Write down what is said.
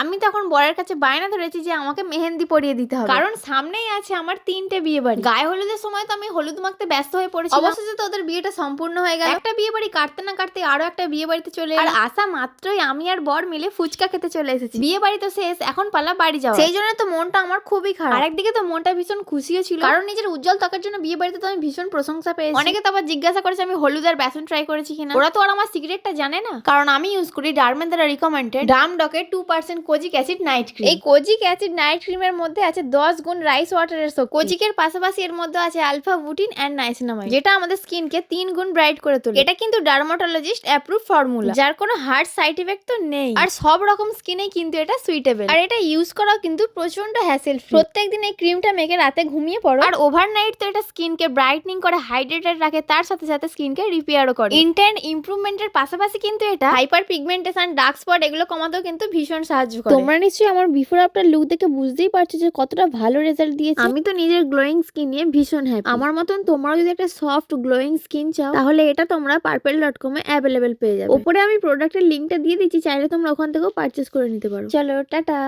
আমি তখন বরের কাছে বায়না ধরেছি যে আমাকে মেহেন্দি পরিয়ে দিতে হবে। কারণ সামনেই আছে আমার তিনটে বিয়ে বাড়ি। গায়ে হলুদের সময় তো আমি হলুদ মাখতে ব্যস্ত হয়ে পড়েছি অবশেষে তো ওদের বিয়েটা সম্পূর্ণ হয়ে গেল। একটা বিয়ে বাড়ি কাটতে না কাটতে আরও একটা বিয়ে বাড়িতে চলে আর আসা মাত্রই আমি আর বর মিলে ফুচকা খেতে চলে এসেছি। বিয়ে বাড়ি তো শেষ এখন পালা বাড়ি যাওয়া সেই জন্য তো মনটা আমার খুবই খারাপ। আর একদিকে তো মনটা ভীষণ খুশিও ছিল। কারণ নিজের উজ্জ্বল ত্বকের জন্য বিয়ে বাড়িতে তো আমি ভীষণ প্রশংসা পেয়েছি। অনেকে তো আবার জিজ্ঞাসা করেছে আমি হলুদ আর বেসন ট্রাই করেছি কিনা। ওরা তো আর আমার সিগারেটটা জানে না। কারণ আমি ইউজ করি ডার্মের দ্বারা রিকমেন্ডেড ডাম ডকে two percent kojic acid night cream. এই কোজিক অ্যাসিড নাইট ক্রিমের মধ্যে আছে দশ গুণ রাইস ওয়াটারের শক্তি কোজিকের পাশাপাশি এর মধ্যে আছে আলফা বুটিন অ্যান্ড নাইসিনামাইড যেটা আমাদের স্কিনকে তিন গুণ ব্রাইট করে তোলে। এটা কিন্তু ডার্মাটোলজিস্ট অ্যাপ্রুভ ফর্মুলা যার কোনো হার্ট সাইড ইফেক্ট তো নেই। আর সব রকম স্কিনেই কিন্তু এটা সুইটেবল আর এটা ইউজ করাও কিন্তু প্রচণ্ড হ্যাসেল প্রত্যেক দিন এই ক্রিমটা মেখে রাতে ঘুমিয়ে পড়ো। আর ওভারনাইট তো এটা স্কিনকে ব্রাইটনিং করে হাইড্রেটেড রাখে তার সাথে সাথে স্কিনকে রিপেয়ারও করে। ইন্টেন্ট ইমপ্রুভমেন্টের পাশাপাশি কিন্তু এটা হাইপার পিগমেন্টেশন ডার্ক স্পট এগুলো কমাতেও কিন্তু ভীষণ সাহায্য করে। তোমরা নিশ্চয়ই আমার বিফোর আফটার লুক দেখে বুঝতেই পারছ যে কতটা ভালো রেজাল্ট দিয়েছে। আমি তো নিজের গ্লোয়িং স্কিন নিয়ে ভীষণ হ্যাপি আমার মতন তোমরাও যদি একটা সফট গ্লোয়িং স্কিন চাও তাহলে এটা তোমরা পার্পেল ডট কম এ অ্যাভেলেবেল পেয়ে যাবে। ওপরে আমি প্রোডাক্টের লিঙ্কটা দিয়ে দিচ্ছি চাইলে তোমরা ওখান থেকেও পারচেস করে নিতে পারো। চলো টাটা।